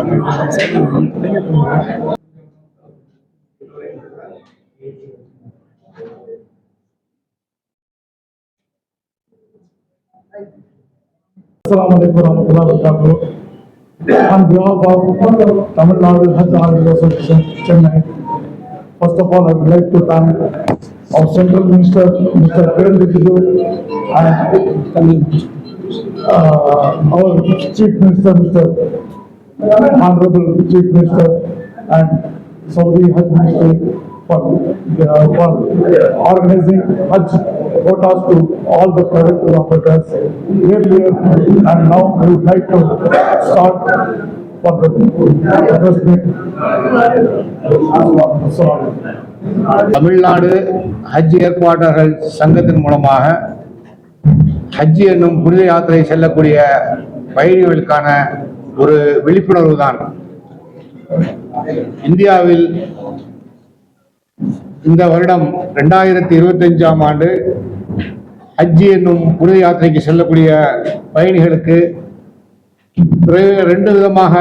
Assalamu alaikum warahmatullahi wabarakatuh. On behalf of Tamil Nadu Hajj Army Association, Chennai, first of all, I would like to thank our Central Minister, Mr. Kiran Rijiju, and uh, our Chief Minister, Mr. Honorable Chief Minister, and Saudi Hajj Minister for, uh, for organizing Hajj quotas to all the private operators earlier, and now we would like to start for the investment. Tamil Nadu ஹஜ் ஏற்பாட்டாளர்கள் சங்கத்தின் மூலமாக ஹஜ் என்னும் புனித யாத்திரை செல்லக்கூடிய பயணிகளுக்கான ஒரு விழிப்புணர்வு தான். இந்தியாவில் இந்த வருடம் ரெண்டாயிரத்தி இருபத்தஞ்சாம் ஆண்டு ஹஜ் என்னும் புனித யாத்திரைக்கு செல்லக்கூடிய பயணிகளுக்கு ரெண்டு விதமாக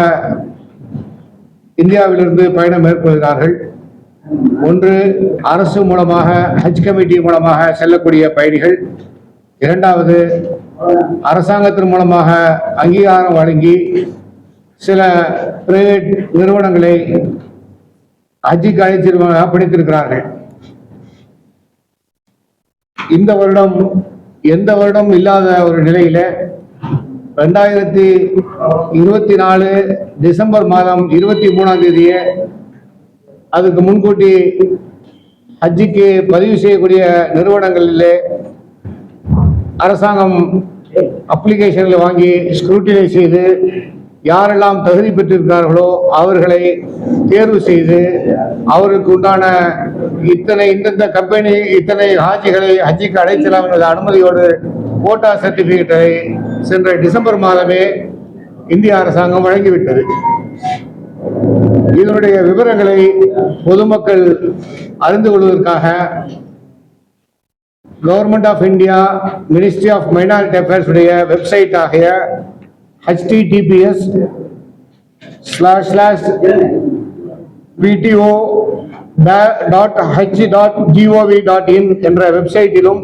இந்தியாவிலிருந்து பயணம் மேற்கொள்கிறார்கள். ஒன்று அரசு மூலமாக ஹஜ் கமிட்டி மூலமாக செல்லக்கூடிய பயணிகள். இரண்டாவது அரசாங்கத்தின் மூலமாக அங்கீகாரம் வழங்கி சில பிரைவேட் நிறுவனங்களை ஹஜ்ஜிக்கு அழைத்து பணித்திருக்கிறார்கள் இந்த வருடம் எந்த வருடம் இல்லாத ஒரு நிலையில ரெண்டாயிரத்தி இருபத்தி நாலு டிசம்பர் மாதம் இருபத்தி மூணாம் தேதியே அதுக்கு முன்கூட்டி ஹஜ்ஜிக்கு பதிவு செய்யக்கூடிய நிறுவனங்களிலே அரசாங்கம் அப்ளிகேஷன்களை வாங்கி ஸ்க்ரூட்டினை செய்து யாரெல்லாம் தகுதி பெற்றிருக்கிறார்களோ அவர்களை தேர்வு செய்து அவருக்கு உண்டான இத்தனை இந்தந்த கம்பெனி இத்தனை ஹாஜிகளை ஹஜ்ஜிக்கு அழைச்சலாம் என்ற அனுமதியோடு கோட்டா சர்டிபிகேட்டை சென்ற டிசம்பர் மாதமே இந்திய அரசாங்கம் வழங்கிவிட்டது. இதனுடைய விவரங்களை பொதுமக்கள் அறிந்து கொள்வதற்காக government of India ministry of minority affairs உடைய வெப்சைட் ஆகிய HTTPS slash slash PTO dot H dot GOV dot in என்ற வெப்சைட்டிலும்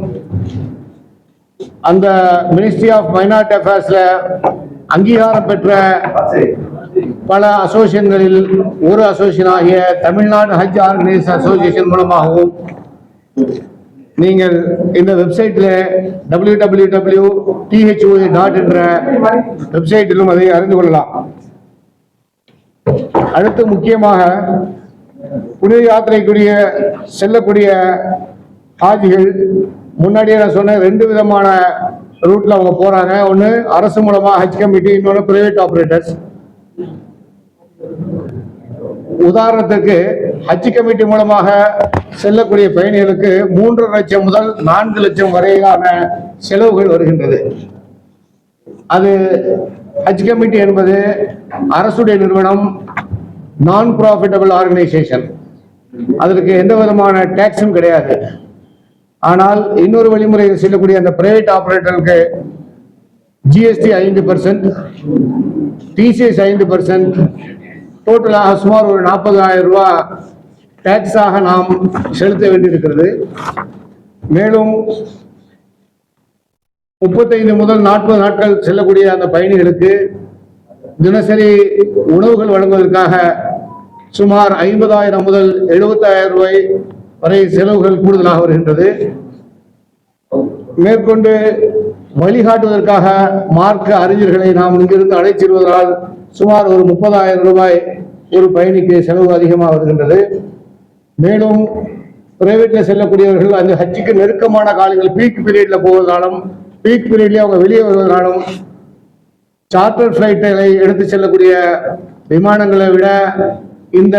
அந்த மினிஸ்ட்ரி ஆஃப் மைனாரிட்டி அஃபேர்ஸில் அங்கீகாரம் பெற்ற பல அசோசியேஷன்களில் ஒரு அசோசியேஷன் ஆகிய தமிழ்நாடு ஹஜ் ஆர்கனைஸ் அசோசியேஷன் மூலமாகவும் நீங்கள் இந்த வெப்சைட்டில் W W W DHO dot என்ற வெப்சைட்டிலும் அதை அறிந்து கொள்ளலாம். அடுத்து முக்கியமாக புனித யாத்திரைக்குரிய செல்லக்கூடிய ஆஜிகள் முன்னாடியே நான் சொன்ன ரெண்டு விதமான ரூட்ல அவங்க போறாங்க. ஒன்று அரசு மூலமா ஹஜ் கமிட்டி இன்னொன்று பிரைவேட் ஆபரேட்டர்ஸ் உதாரணத்துக்கு ஹஜ் கமிட்டி மூலமாக செல்லக்கூடிய பயணிகளுக்கு மூன்று லட்சம் முதல் நான்கு லட்சம் வரையிலான செலவுகள் வருகின்றது. அது ஹஜ் கமிட்டி என்பது அரசுடைய நிறுவனம் நான் ப்ராஃபிட்டபிள் ஆர்கனைசேஷன் அதற்கு எந்த விதமான டேக்ஸும் கிடையாது. ஆனால் இன்னொரு வழிமுறையில் செல்லக்கூடிய அந்த பிரைவேட் ஆபரேட்டருக்கு ஜிஎஸ்டி ஐந்து பர்சன்ட் டிசிஎஸ் ஐந்து பர்சன்ட் டோட்டலாக சுமார் ஒரு நாற்பதாயிரம் ரூபா டேக்ஸாக நாம் செலுத்த வேண்டியிருக்கிறது. மேலும் முப்பத்தைந்து முதல் நாற்பது நாட்கள் செல்லக்கூடிய அந்த பயணிகளுக்கு தினசரி உணவுகள் வழங்குவதற்காக சுமார் ஐம்பதாயிரம் முதல் எழுபத்தாயிரம் ரூபாய் வரை செலவுகள் கூடுதலாக வருகின்றது. மேற்கொண்டு வழிகாட்டுவதற்காக மார்க்க அறிஞர்களை நாம் இங்கிருந்து அழைச்சிருவதால் சுமார் ஒரு முப்பதாயிரம் ரூபாய் ஒரு பயணிக்கு செலவு அதிகமாக வருகின்றது. மேலும் பிரைவேட்ல செல்லக்கூடியவர்கள் அந்த ஹஜ்ஜுக்கு நெருக்கமான காலங்கள் பீக் பீரியட்ல போவதாலும் பீக் பீரியட்லயே அவங்க வெளியே வருவதனாலும் சார்ட்டர் ஃபிளைட்டுகளை எடுத்து செல்லக்கூடிய விமானங்களை விட இந்த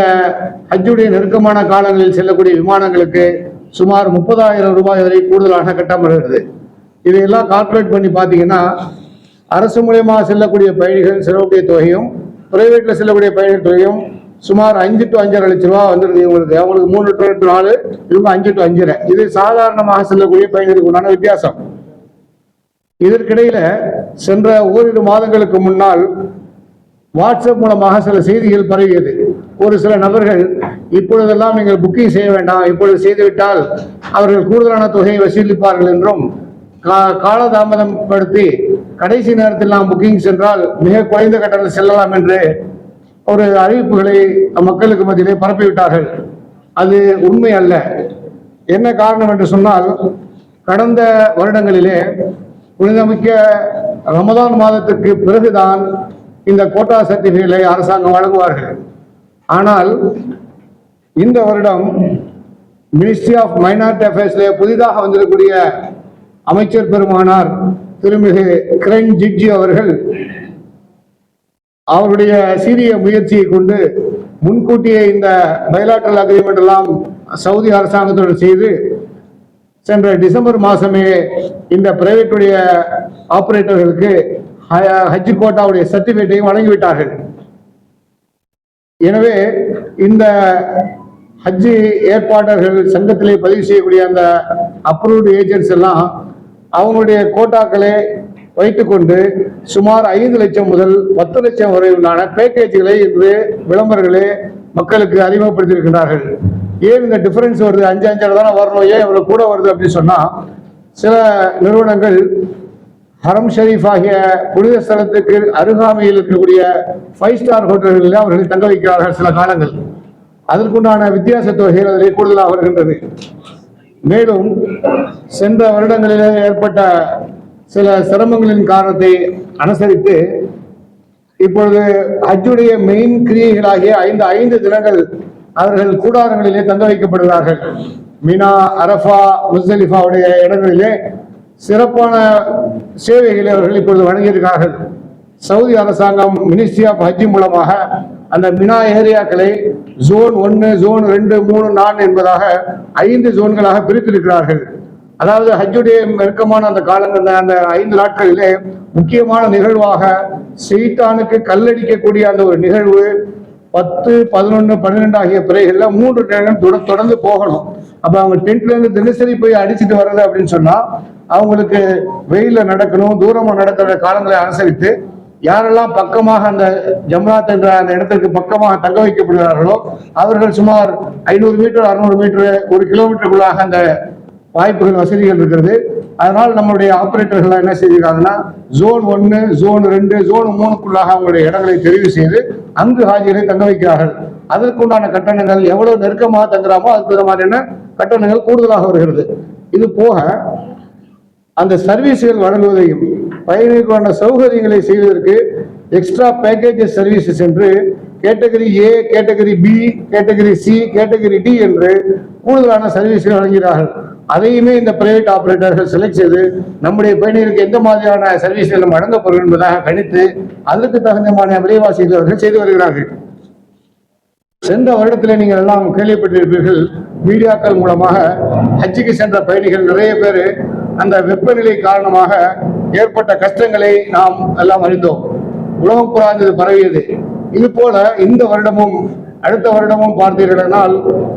ஹஜ்ஜுடைய நெருக்கமான காலங்களில் செல்லக்கூடிய விமானங்களுக்கு சுமார் முப்பதாயிரம் ரூபாய் வரை கூடுதலாக கட்டப்படுகிறது இதையெல்லாம் கால்குலேட் பண்ணி பார்த்தீங்கன்னா அரசு மூலியமாக செல்லக்கூடிய பயணிகள் செல்லக்கூடிய தொகையும் பிரைவேட்ல செல்லக்கூடிய பயணிகள் தொகையும் சுமார் அஞ்சு டு அஞ்சரை லட்சம் ரூபா வந்துருது இவங்களுக்கு. அவங்களுக்கு மூணு டு எட்டு நாலு இவங்க அஞ்சு டு அஞ்சரை. இது சாதாரணமாக செல்லக்கூடிய பயணிகளுக்கு உண்டான வித்தியாசம். இதற்கிடையில சென்ற ஓரிரு மாதங்களுக்கு முன்னால் வாட்ஸ்அப் மூலமாக சில செய்திகள் பரவியது. ஒரு சில நபர்கள் இப்பொழுதெல்லாம் நீங்கள் புக்கிங் செய்ய வேண்டாம். இப்பொழுது செய்துவிட்டால் அவர்கள் கூடுதலான தொகையை வசூலிப்பார்கள் என்றும் காலதாமதம் படுத்தி கடைசி நேரத்தில் நாம் புக்கிங் சென்றால் மிக குறைந்த கட்டணம் செல்லலாம் என்று ஒரு அறிவிப்புகளை மக்களுக்கு மத்தியிலே பரப்பிவிட்டார்கள். அது உண்மை அல்ல. என்ன காரணம் என்று சொன்னால் கடந்த வருடங்களிலே புனிதமிக்க ரமதான் மாதத்துக்கு பிறகுதான் இந்த கோட்டா சர்டிஃபிகேட்டை அரசாங்கம் வழங்குவார்கள். ஆனால் இந்த வருடம் மினிஸ்ட்ரி ஆஃப் மைனாரிட்டி அஃபேர்ஸ்ல புதிதாக வந்திருக்கக்கூடிய அமைச்சர் பெருமானார் திருமிகு கிரண் ஜிட்ஜி அவர்கள் அவருடைய சீரிய முயற்சியை கொண்டு முன்கூட்டியே இந்த பைலாட்டரல் அக்ரிமெண்ட் எல்லாம் சவுதி அரசாங்கத்துடன் செய்து சென்ற டிசம்பர் மாசமே இந்த பிரைவேட்டுடைய ஆபரேட்டர்களுக்கு ஹஜ் கோட்டாவுடைய சர்டிஃபிகேட்டையும் வழங்கிவிட்டார்கள். எனவே இந்த ஹஜ் ஏற்பாட்டர்கள் சங்கத்திலே பதிவு செய்யக்கூடிய அந்த அப்ரூவ்டு ஏஜென்ட்ஸ் எல்லாம் அவங்களுடைய கோட்டாக்களை வைத்துக்கொண்டு சுமார் ஐந்து லட்சம் முதல் பத்து லட்சம் வரையிலான பேக்கேஜ்களை இன்று விளம்பரங்களே மக்களுக்கு அறிமுகப்படுத்தியிருக்கிறார்கள். ஏன் இந்த டிஃபரன்ஸ் வருது? அஞ்சு அஞ்சரை தானே வரணும். ஏன் இவ்வளவு கூட வருது அப்படின்னு சொன்னா சில நிறுவனங்கள் ஹரம் ஷரீஃப் ஆகிய புனித ஸ்தலத்துக்கு அருகாமையில் இருக்கக்கூடிய ஃபைவ் ஸ்டார் ஹோட்டல்களில் அவர்கள் தங்க வைக்கிறார்கள் சில காலங்கள். அதற்குண்டான வித்தியாச தொகைகள் அதிலே கூடுதலாக வருகின்றது. மேலும் சென்ற வருடங்களிலே ஏற்பட்ட சில சிரமங்களின் காரணத்தை அனுசரித்து இப்பொழுது ஹஜ்ஜுடைய மெயின் கிரியைகளாகிய ஐந்து ஐந்து தினங்கள் அவர்கள் கூடாரங்களிலே தங்க வைக்கப்படுகிறார்கள். மினா அரஃபா முசலிஃபாவுடைய இடங்களிலே சிறப்பான சேவைகளை அவர்கள் இப்பொழுது வழங்கியிருக்கிறார்கள். சவுதி அரசாங்கம் மினிஸ்ட்ரி ஆஃப் ஹஜ் மூலமாக அந்த மினா ஏரியாக்களை ஜோன் ஒன்று ஜோன் ரெண்டு மூணு நான்கு என்பதாக ஐந்து ஜோன்களாக பிரித்திருக்கிறார்கள். அதாவது ஹஜ்ஜுடைய நெருக்கமான அந்த காலங்கள் அந்த ஐந்து நாட்களிலே முக்கியமான நிகழ்வாக செய்தானுக்கு கல்லடிக்கக்கூடிய அந்த ஒரு நிகழ்வு பத்து பதினொன்று பன்னிரெண்டு ஆகிய பிறைகள்ல மூன்று நேரம் தொடர்ந்து போகணும். அப்போ அவங்க டென்ட்லேருந்து தினசரி போய் அடிச்சிட்டு வர்றது அப்படின்னு சொன்னால் அவங்களுக்கு வெயிலில் நடக்கணும் தூரமாக நடக்கிற காலங்களை அனுசரித்து யாரெல்லாம் பக்கமாக அந்த ஜம்ராத் என்ற அந்த இடத்திற்கு பக்கமாக தங்க வைக்கப்படுகிறார்களோ அவர்கள் சுமார் ஐநூறு மீட்டர் அறுநூறு மீட்டர் ஒரு கிலோமீட்டருக்குள்ளாக அந்த வாய்ப்புகள் வசதிகள் இருக்கிறது. அதனால் நம்மளுடைய ஆப்ரேட்டர்கள்லாம் என்ன செய்திருக்காங்கன்னா ஜோன் ஒன்று ஜோன் ரெண்டு ஜோன் மூணுக்குள்ளாக அவங்களுடைய இடங்களை தெரிவு செய்து அங்கு ஹாஜிகளை தங்க வைக்கிறார்கள். அதற்குண்டான கட்டணங்கள் எவ்வளவு நெருக்கமாக தங்குறாமோ அதுக்கு மாதிரியான கட்டணங்கள் கூடுதலாக வருகிறது. இது போக அந்த சர்வீஸுகள் வழங்குவதையும் பயணிகளுக்கான சௌகரியங்களை செய்வதற்கு எக்ஸ்ட்ரா பேக்கேஜஸ் சர்வீசஸ் என்று category A category B category C category D என்று கூடுதலான சர்வீஸ்கள் வழங்குகிறார்கள். அதையுமே இந்த பிரைவேட் ஆபரேட்டர்கள் செலக்ட் செய்து நம்முடைய பயணிகளுக்கு எந்த மாதிரியான சர்வீஸ்கள் நம்ம வழங்கப்படும் என்பதாக கணித்து அதற்கு தகுந்தமான விலைவாசிகள் அவர்கள் செய்து வருகிறார்கள். சென்ற வருடத்தில் நீங்கள் எல்லாம் கேள்விப்பட்டிருப்பீர்கள் மீடியாக்கள் மூலமாக ஹஜ்ஜுக்கு சென்ற பயணிகள் நிறைய பேர் அந்த வெப்பநிலை காரணமாக ஏற்பட்ட கஷ்டங்களை நாம் எல்லாம் அறிந்தோம். உலகம் புறாந்தது பரவியது. இது போல இந்த வருடமும் அடுத்த வருடமும் பார்த்தீர்களானால்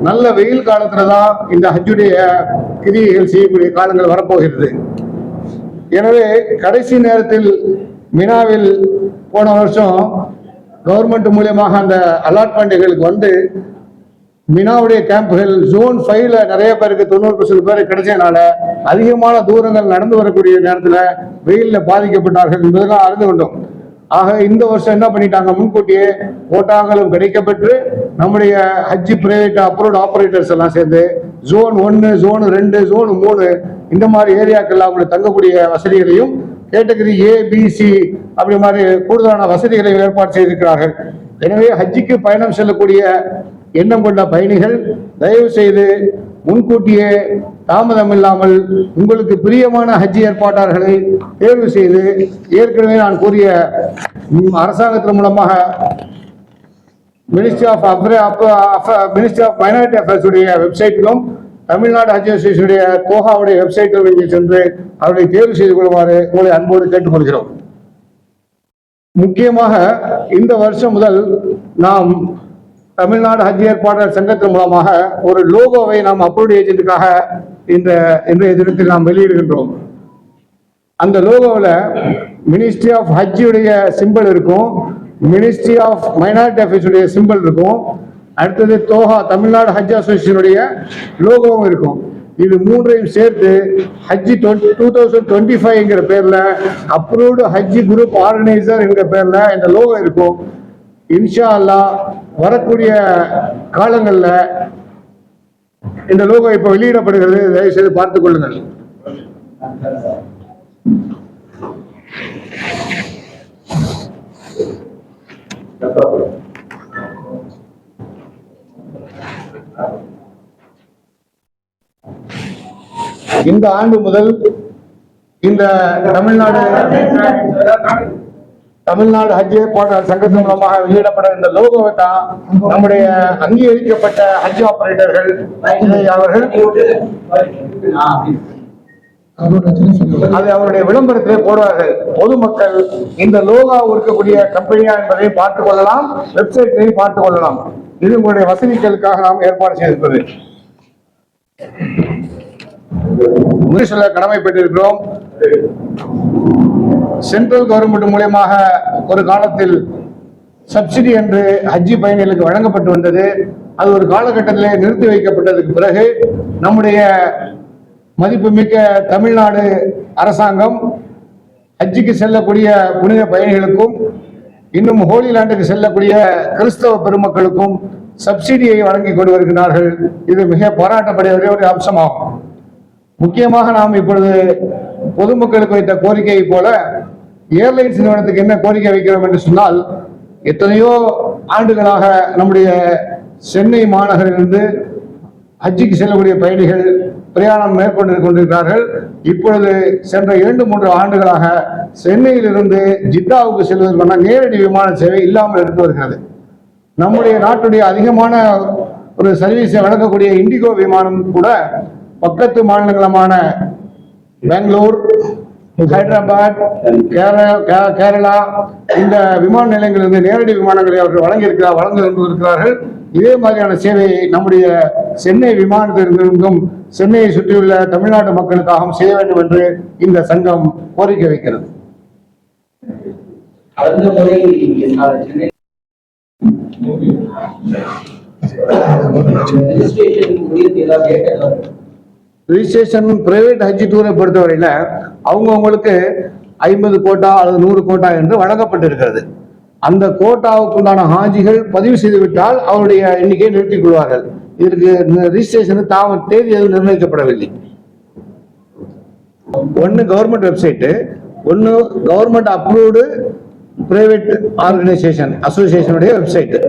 நல்ல வெயில் காலத்துல தான் இந்த ஹஜ்ஜுடைய கிரியைகள் செய்யக்கூடிய காலங்கள் வரப்போகிறது. எனவே கடைசி நேரத்தில் மினாவில் போன வருஷம் கவர்மெண்ட் மூலியமாக அந்த அலாட்மெண்ட்டுகளுக்கு வந்து மினாவுடைய கேம்புகள் ஜோன் ஃபைவ்ல நிறைய பேருக்கு தொண்ணூறு பர்சன்ட் பேர் கிடைச்சதுனால அதிகமான தூரங்கள் நடந்து வரக்கூடிய நேரத்தில் வெயிலில் பாதிக்கப்பட்டார்கள் என்பதெல்லாம் அறிந்து கொண்டோம். ஆக இந்த வருஷம் என்ன பண்ணிட்டாங்க? முன்கூட்டியே ஓட்டாங்களும் கிடைக்கப்பெற்று நம்முடைய ஹஜ்ஜி பிரைவேட் அப்ரூவ்ட் ஆப்ரேட்டர்ஸ் எல்லாம் சேர்ந்து ஜோன் ஒன்று ஜோன் ரெண்டு ஜோன் மூணு இந்த மாதிரி ஏரியாக்கள் அவங்களுக்கு தங்கக்கூடிய வசதிகளையும் கேட்டகரி ஏ அப்படி மாதிரி கூடுதலான வசதிகளை ஏற்பாடு செய்திருக்கிறார்கள். எனவே ஹஜ்ஜிக்கு பயணம் செல்லக்கூடிய எண்ணம் கொண்ட பயணிகள் தயவு செய்து முன்கூட்டியே தாமதம் இல்லாமல் உங்களுக்கு பிரியமான ஹஜ் ஏற்பாட்டாளர்களை தேர்வு செய்து ஏற்கனவே நான் கூறிய அரசாங்கத்தின் மூலமாக ministry of ministry of minority affairs உடைய வெப்சைட்டிலும் தமிழ்நாடு ஹஜ் அசோசியேஷனுடைய கோஹாவுடைய வெப்சைட்டில் நீங்கள் சென்று அவர்களை தேர்வு செய்து கொள்வாரு உங்களை அன்போடு கேட்டுக்கொள்கிறோம். முக்கியமாக இந்த வருஷம் முதல் நாம் தமிழ்நாடு ஹஜ் ஏற்பாளர் சங்கத்தின் மூலமாக ஒரு லோகோவை நாம் அப்ரூவ் ஏஜென்ட்டுக்காக இந்த இன்றைய தினத்தில் நாம் வெளியிடுகின்றோம். அந்த லோகோவில் மினிஸ்ட்ரி ஆஃப் ஹஜ்ஜுடைய சிம்பிள் இருக்கும். மினிஸ்ட்ரி ஆஃப் மைனாரிட்டி அஃபேர்ஸுடைய சிம்பிள் இருக்கும். அடுத்தது தோஹா தமிழ்நாடு ஹஜ் அசோசியேஷனுடைய லோகோவும் இருக்கும். இது மூன்றையும் சேர்த்து ஹஜ்ஜி டூ தௌசண்ட் டுவெண்ட்டி ஃபைவ்ங்கிற பேரில் அப்ரூவ்டு ஹஜ்ஜி குரூப் ஆர்கனைசர் என்கிற பேரில் இந்த லோகோ இருக்கும். இன்ஷா அல்லாஹ் வரக்கூடிய காலங்களில் இந்த லோகோ இப்போ வெளியிடப்படுகிறது. தயவு செய்து பார்த்துக் கொள்ளுங்கள். இந்த ஆண்டு முதல் இந்த தமிழ்நாடு தமிழ்நாடு ஹஜ் ஏற்பாட்டாளர் சங்கத்தின் மூலமாக வெளியிடப்பட இந்த லோகோவை தான் நம்முடைய அங்கீகரிக்கப்பட்ட ஹஜ் ஆபரேட்டர்கள் அவர்கள் அது அவருடைய விளம்பரத்திலே போடுவார்கள். பொதுமக்கள் இந்த லோகா இருக்கக்கூடிய கம்பெனியா என்பதையும் பார்த்துக் கொள்ளலாம் வெப்சைட்லையும் பார்த்துக் கொள்ளலாம். இது உங்களுடைய வசதிகளுக்காக நாம் ஏற்பாடு செய்திருப்பது. கடமைப்பட்டிருக்கிறோம். சென்ட்ரல் கவர்மெண்ட் மூலியமாக ஒரு காலத்தில் சப்சிடி என்று ஹஜ்ஜி பயணிகளுக்கு வழங்கப்பட்டு வந்தது. அது ஒரு காலகட்டத்திலே நிறுத்தி வைக்கப்பட்டதுக்கு பிறகு நம்முடைய மதிப்புமிக்க தமிழ்நாடு அரசாங்கம் ஹஜ்ஜிக்கு செல்லக்கூடிய புனித பயணிகளுக்கும் இன்னும் ஹோலிலாண்டுக்கு செல்லக்கூடிய கிறிஸ்தவ பெருமக்களுக்கும் சப்சிடியை வழங்கி கொண்டு வருகிறார்கள். இது மிக பாராட்டப்பட ஒரு அம்சமாகும். முக்கியமாக நாம் இப்பொழுது பொதுமக்களுக்கு வைத்த கோரிக்கையை போல ஏர்லைன்ஸ் நிறுவனத்துக்கு என்ன கோரிக்கை வைக்கிறோம் என்று சொன்னால் எத்தனையோ ஆண்டுகளாக நம்முடைய சென்னை மாநகரிலிருந்து ஹஜ்ஜிக்கு செல்லக்கூடிய பயணிகள் பிரயாணம் மேற்கொண்டு கொண்டிருக்கிறார்கள். இப்பொழுது சென்ற இரண்டு மூன்று ஆண்டுகளாக சென்னையிலிருந்து ஜித்தாவுக்கு செல்வதற்கான நேரடி விமான சேவை இல்லாமல் இருந்து வருகிறது. நம்முடைய நாட்டுடைய அதிகமான ஒரு சர்வீஸை வழங்கக்கூடிய இண்டிகோ விமானம் கூட பக்கத்து மாநிலங்களமான பெங்களூர் ஹைதராபாத் கேரளா இந்த விமான நிலையங்களிலிருந்து நேரடி விமானங்களை அவர்கள் வழங்கியிருக்கிறார் வழங்கி கொண்டிருக்கிறார்கள் இதே மாதிரியான சேவையை நம்முடைய சென்னை விமானத்திலிருந்தும் சென்னையை சுற்றியுள்ள தமிழ்நாட்டு மக்களுக்காகவும் செய்ய வேண்டும் என்று இந்த சங்கம் கோரிக்கை வைக்கிறது. சென்னை ரிஜிஸ்ட்ரேஷன் பிரைவேட் ஹஜ் டூரை பொறுத்தவரையில் அவங்கவங்களுக்கு ஐம்பது கோட்டா அல்லது நூறு கோட்டா என்று வழங்கப்பட்டிருக்கிறது. அந்த கோட்டாவுக்குண்டான ஹாஜிகள் பதிவு செய்துவிட்டால் அவருடைய எண்ணிக்கையை நிறுத்திக் கொள்வார்கள். இதற்கு ரிஜிஸ்ட்ரேஷன் தாம தேதி எதுவும் நிர்ணயிக்கப்படவில்லை. ஒன்று கவர்மெண்ட் வெப்சைட்டு ஒன்று கவர்மெண்ட் அப்ரூவ்டு பிரைவேட் ஆர்கனைசேஷன் அசோசியேஷனுடைய வெப்சைட்டு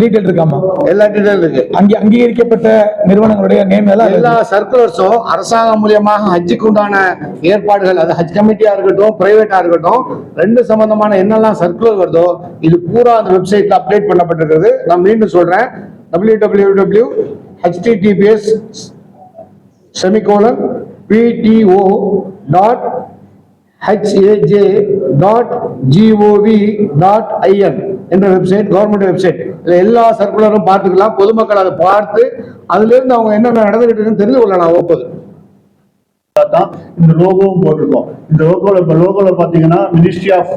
டீட்டெயில் இருக்காமா எல்லா டீட்டெயில் இருக்கு. அங்கே அங்கீகரிக்கப்பட்ட நிறுவனங்களுடைய நேம் எல்லாம் எல்லா சர்க்குலர்ஸும் அரசாங்கம் மூலியமாக ஹஜ்ஜுக்கு உண்டான ஏற்பாடுகள் அது ஹஜ் கமிட்டியா இருக்கட்டும் பிரைவேட்டா இருக்கட்டும் ரெண்டு சம்பந்தமான என்னெல்லாம் சர்க்குலர் வருதோ இது பூரா அந்த வெப்சைட்ல அப்டேட் பண்ணப்பட்டிருக்கிறது. நான் மீண்டும் சொல்றேன். W W W HTTPS semicolon PTO dot HAJ dot GOV dot IN என்ற வெப்சைட் கவர்மெண்ட் வெப்சைட் இதில் எல்லா சர்க்குலரும் பார்த்துக்கலாம். பொதுமக்கள் அதை பார்த்து அதுல இருந்து அவங்க என்னென்ன நடந்துகிட்டு தெரிந்து கொள்ளலாம் ஒப்பது. தான் இந்த லோகோவும் போட்டிருக்கோம். இந்த லோகோல இப்ப லோகோல பாத்தீங்கன்னா மினிஸ்ட்ரி ஆஃப்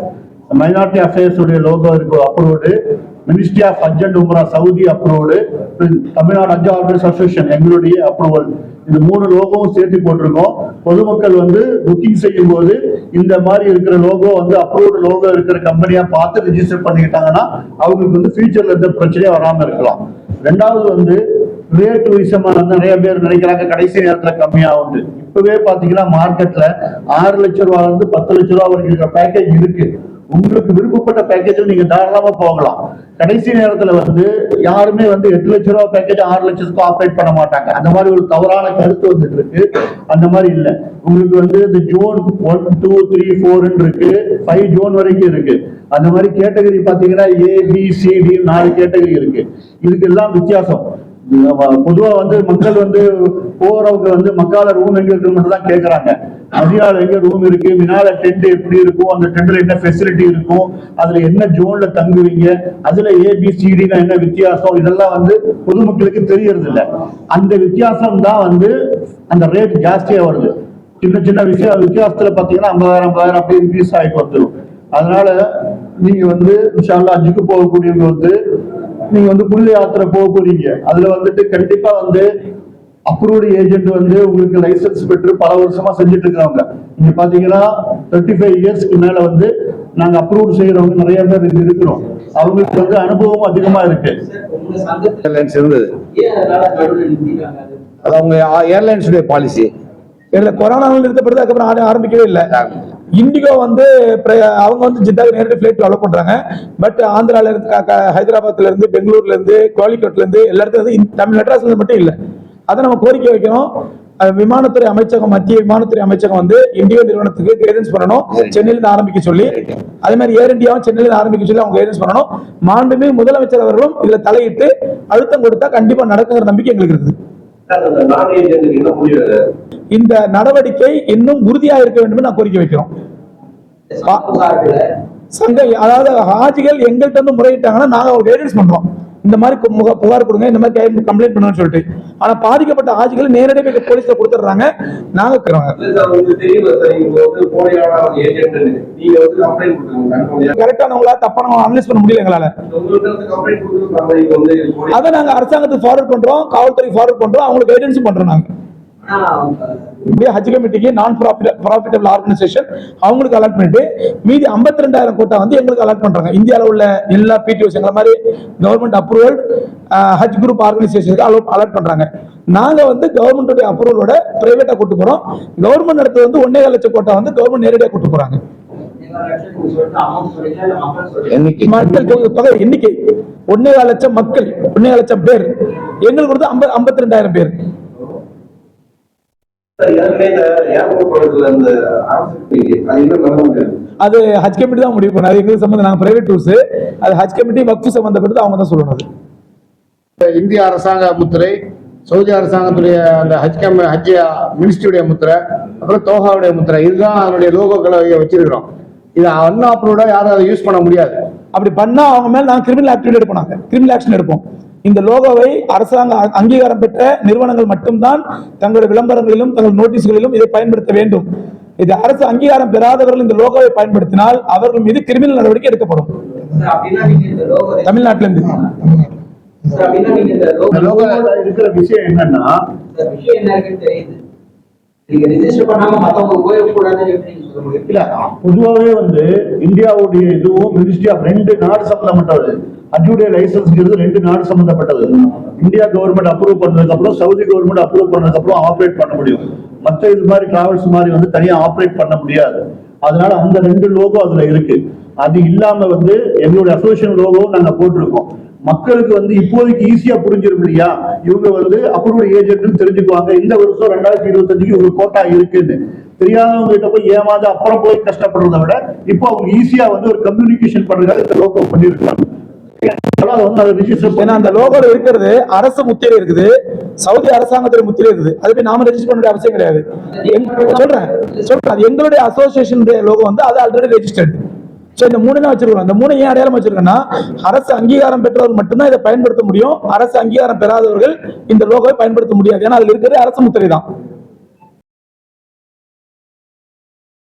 மைனாரிட்டி அஃபேர்ஸ் உடைய லோகோ இருக்கு approved ministry of Haj and Umrah Saudi approval Tamil Nadu Haj organise association எங்களுடைய அப்ரூவல் இந்த மூணு லோகோவும் சேர்த்து போட்டிருக்கோம். பொதுமக்கள் வந்து புக்கிங் செய்யும் போது இந்த மாதிரி இருக்கிற லோகோ வந்து அப்ரூவ்டு லோகோ இருக்கிற கம்பெனியா பார்த்து ரிஜிஸ்டர் பண்ணிக்கிட்டாங்கன்னா அவங்களுக்கு வந்து ஃபியூச்சர்ல எந்த பிரச்சனையும் வராம இருக்கலாம். ரெண்டாவது வந்து ரேட் விஷயமா வந்து நிறைய பேர் நினைக்கிறாங்க கடைசி நேரத்துல கம்மியாகுது இப்பவே பாத்தீங்கன்னா மார்க்கெட்ல ஆறு லட்சம் ரூபாய் இருந்து பத்து லட்சம் ரூபாய் வரைக்கும் இருக்கிற பேக்கேஜ் இருக்கு. உங்களுக்கு விருப்பப்பட்ட பேக்கேஜில் நீங்க தாராளமா போகலாம். கடைசி நேரத்துல வந்து யாருமே வந்து எட்டு லட்ச ரூபா பேக்கேஜ் ஆறு லட்சத்துக்கு ஆப்ரேட் பண்ண மாட்டாங்க. அந்த மாதிரி ஒரு தவறான கருத்து வந்துட்டு இருக்கு. அந்த மாதிரி இல்ல. உங்களுக்கு வந்து இந்த ஜோன் ஒன் டூ த்ரீ ஃபோர்னு இருக்கு. ஃபைவ் ஜோன் வரைக்கும் இருக்கு. அந்த மாதிரி கேட்டகரி பாத்தீங்கன்னா ஏ பி சி டி நாலு கேட்டகரி இருக்கு. இதுக்கு எல்லாம் வித்தியாசம். பொதுவா வந்து மக்கள் வந்து போறவங்க வந்து மக்கால ரூம் எங்க இருக்குன்னு தான் கேக்குறாங்க. மதியால எங்க ரூம் இருக்கு? மினால டென்ட் எப்படி இருக்கும்? அந்த டென்ட்ல என்ன ஃபெசிலிட்டி இருக்கும்? அதுல என்ன ஜோன்ல தங்குவீங்க? அதுல ஏபிசிடினா என்ன வித்தியாசம்? இதெல்லாம் வந்து பொதுமக்களுக்கு தெரியறது இல்ல அந்த வித்தியாசம் தான் வந்து அந்த ரேட் ஜாஸ்தியா வருது. சின்ன சின்ன விஷயம் வித்தியாசத்துல பாத்தீங்கன்னா ஐம்பதாயிரம் ஐம்பதாயிரம் அப்படி இன்க்ரீஸ் ஆகிட்டு வந்துடும் அதனால நீங்க வந்து இன்ஷால்லா அஞ்சுக்கு போகக்கூடியவங்க வந்து நீங்க வந்து புனித யாத்திரை போக போறீங்க. அதுல வந்துட்டு கண்டிப்பா வந்து அப்ரூவ்டு ஏஜென்ட் வந்து உங்களுக்கு லைசென்ஸ் பெற்று பல வருஷமா செஞ்சுட்டு இருக்கிறவங்க. நீங்க பாத்தீங்கன்னா தேர்ட்டி ஃபைவ் இயர்ஸ்க்கு மேல வந்து நாங்க அப்ரூவ்டு செய்யறவங்க நிறைய பேர் இங்க இருக்கிறோம். அவங்களுக்கு வந்து அனுபவம் அதிகமா இருக்கு. ஏர்லைன்ஸ் இருந்தது. அது? அவங்க ஏர்லைன்ஸுடைய பாலிசி இதுல கொரோனாவில் நிறுத்தப்படுது அதுக்கப்புறம் ஆரம்பிக்கவே இல்லை. இண்டிகோ வந்து அவங்க வந்து ஜித்தாக்கு நேரடி ஃபிளைட் அலோவ் பண்றாங்க. பட் ஆந்திரால இருந்து ஹைதராபாத்ல இருந்து பெங்களூர்ல இருந்து கோழிக்கோட்ல இருந்து எல்லா இடத்துல இருந்து தமிழ் மெட்ராஸ்ல இருந்து மட்டும் இல்லை. அதை நம்ம கோரிக்கை வைக்கணும். விமானத்துறை அமைச்சகம் மத்திய விமானத்துறை அமைச்சகம் வந்து இந்தியோ நிறுவனத்துக்கு கைடன்ஸ் பண்ணணும். சென்னையிலிருந்து ஆரம்பிக்க சொல்லி அதே மாதிரி ஏர் இந்தியாவும் சென்னையிலிருந்து ஆரம்பிக்க சொல்லி அவங்க கைடன்ஸ் பண்ணணும். மாண்புமே முதலமைச்சர் அவர்களும் இதுல தலையிட்டு அழுத்தம் கொடுத்தா கண்டிப்பா நடக்குங்கிற நம்பிக்கை எங்களுக்கு இருக்குது. இந்த நடவடிக்கை இன்னும் உறுதியா இருக்க வேண்டும் நான் கோரிக்கை வைக்கிறோம். சங்க அதாவது ஹாஜிகள் எங்கள்கிட்ட இருந்து முறையிட்டாங்கன்னா நாங்க ஒரு கைடன்ஸ் பண்றோம். இந்த மாதிரி புகார் கொடுங்க இந்த மாதிரி கம்ப்ளைண்ட் பண்ணுன்னு சொல்லிட்டு. ஆனா பாதிக்கப்பட்ட ஹாஜிகள் நேரடியாக போய் போலீஸ்ல கொடுத்துட்றாங்க. நாங்க கரெக்டானவங்களா தப்பானவங்க அனலைஸ் பண்ண முடியல எங்களால. அதை நாங்க அரசாங்கத்துக்கு ஃபார்வர்ட் பண்றோம் காவல்துறை ஃபார்வர்ட் பண்றோம் அவங்களுக்கு கைடன்ஸ் பண்றோம் நாங்க. இப்படியே ஹஜ் கமிட்டிக்கு நான் ப்ராஃபிட்டபிள் ஆர்கனைசேஷன் அவங்களுக்கு அலாட் பண்ணிட்டு மீதி 52000 ரெண்டாயிரம் கோட்டா வந்து எங்களுக்கு அலாட் பண்றாங்க. இந்தியாவில் உள்ள எல்லா பிடிஓஸ் எங்களை மாதிரி கவர்மெண்ட் அப்ரூவல் ஹஜ் குரூப் ஆர்கனைசேஷனுக்கு அலோட் அலாட் பண்றாங்க. நாங்க வந்து கவர்மெண்ட்டுடைய அப்ரூவலோட பிரைவேட்டா கூட்டு போறோம். கவர்மெண்ட் இடத்துல வந்து ஒன்னே லட்சம் கோட்டா வந்து கவர்மெண்ட் நேரடியாக கூட்டு போறாங்க. மக்கள் எண்ணிக்கை. ஒன்னே லட்சம் மக்கள் ஒன்னே லட்சம் பேர். எங்களுக்கு வந்து ஐம்பது ஐம்பத்தி ரெண்டாயிரம் பேர் சார் ஏற்கனவே இந்த ஏர்போர்ட் பக்கத்துல இந்த அரசு அது ஹஜ் கமிட்டி தான் முடிவு பண்ணாது எங்களுக்கு சம்பந்தம் நாங்க பிரைவேட் டூர்ஸ் அது ஹஜ் கமிட்டி வக்ஃபு சம்பந்தப்பட்டது அவங்க தான் சொல்லணும். அது இந்திய அரசாங்க முத்திரை சவுதி அரசாங்கத்துடைய அந்த ஹஜ் கம் ஹஜ் மினிஸ்ட்ரியுடைய முத்திரை அப்புறம் தோஹாவுடைய முத்திரை இதுதான் அதனுடைய லோகோக்களை வச்சிருக்கிறோம். இது அன்அப்ரூவ்டா யாரும் அதை யூஸ் பண்ண முடியாது. அப்படி பண்ணா அவங்க மேல நாங்க கிரிமினல் ஆக்டிவிட்டி எடுப்போம் நாங்க. கிரிமினல் ஆக்ஷன் எடுப்போம். இந்த லோகோவை அரசாங்க அங்கீகாரம் பெற்ற நிறுவனங்கள் மட்டும்தான் தங்களுடைய விளம்பரங்களிலும் தங்கள் நோட்டீஸ்களிலும் இதை பயன்படுத்த வேண்டும். இது அரசு அங்கீகாரம் பெறாதவர்கள் இந்த லோகோவை பயன்படுத்தினால் அவர்கள் மீது கிரிமினல் நடவடிக்கை எடுக்கப்படும். சார் அப்படின்னா நீங்க இந்த லோகோ தமிழ்நாட்டில இருந்து சார் அப்படின்னா நீங்க இந்த லோகோ இந்த லோகோல இருக்கிற விஷயம் என்னன்னா பொதுவாகவே வந்து இந்தியாவுடைய இதுவும் மினிஸ்ட்ரி ஆஃப் ரெண்டு நாடு சம்பந்தப்பட்டது அஜுடைய லைசன்ஸ்ங்கிறது ரெண்டு நாடு சம்பந்தப்பட்டது. இந்தியா கவர்மெண்ட் அப்ரூவ் பண்ணதுக்கு அப்புறம் சவுதி கவர்மெண்ட் அப்ரூவ் பண்ணதுக்கு அப்புறம் ஆப்ரேட் பண்ண முடியும். மற்ற இது மாதிரி டிராவல்ஸ் மாதிரி வந்து தனியா ஆப்ரேட் பண்ண முடியாது. அதனால அந்த ரெண்டு லோகோ அதுல இருக்கு. அது இல்லாம வந்து எங்களுடைய அசோசியேஷன் லோகோவும் நாங்க போட்டிருக்கோம். மக்களுக்கு வந்து இப்போதைக்கு ஈஸியா புரிஞ்சிடும் இல்லையா? இவங்க வந்து அப்ரூவல் ஏஜென்ட்னு தெரிஞ்சுக்குவாங்க. இந்த வருஷம் ரெண்டாயிரத்தி இருபத்தஞ்சுக்கு இவங்க கோட்டா இருக்குன்னு. தெரியாதவங்க கிட்ட போய் ஏமாந்து அப்புறம் போய் கஷ்டப்படுறத விட இப்போ அவங்க ஈஸியா வந்து ஒரு கம்யூனிகேஷன் பண்றதுக்காக இந்த லோகோ பண்ணிருக்காங்க ஏன்னா அந்த லோகோல இருக்கிறது அரசு முத்திரை இருக்குது. சவுதி அரசாங்கத்துடைய முத்திரை இருக்குது. அது போய் நாம ரெஜிஸ்டர் பண்ண வேண்டிய அவசியம் கிடையாது. சொல்றேன். சொல்றேன். அது எங்களுடைய அசோசியேஷன் லோகோ வந்து அது ஆல்ரெடி ரெஜிஸ்டர்டு சோ இந்த மூணு தான் வச்சிருக்கோம் இந்த மூணு ஏன் அடையாளம் வச்சிருக்கோம்னா அரசு அங்கீகாரம் பெற்றவர்கள் மட்டும்தான் இதை பயன்படுத்த முடியும். அரசு அங்கீகாரம் பெறாதவர்கள் இந்த லோகோவை பயன்படுத்த முடியாது. ஏன்னா அதுல இருக்கிறது அரசு முத்திரை தான்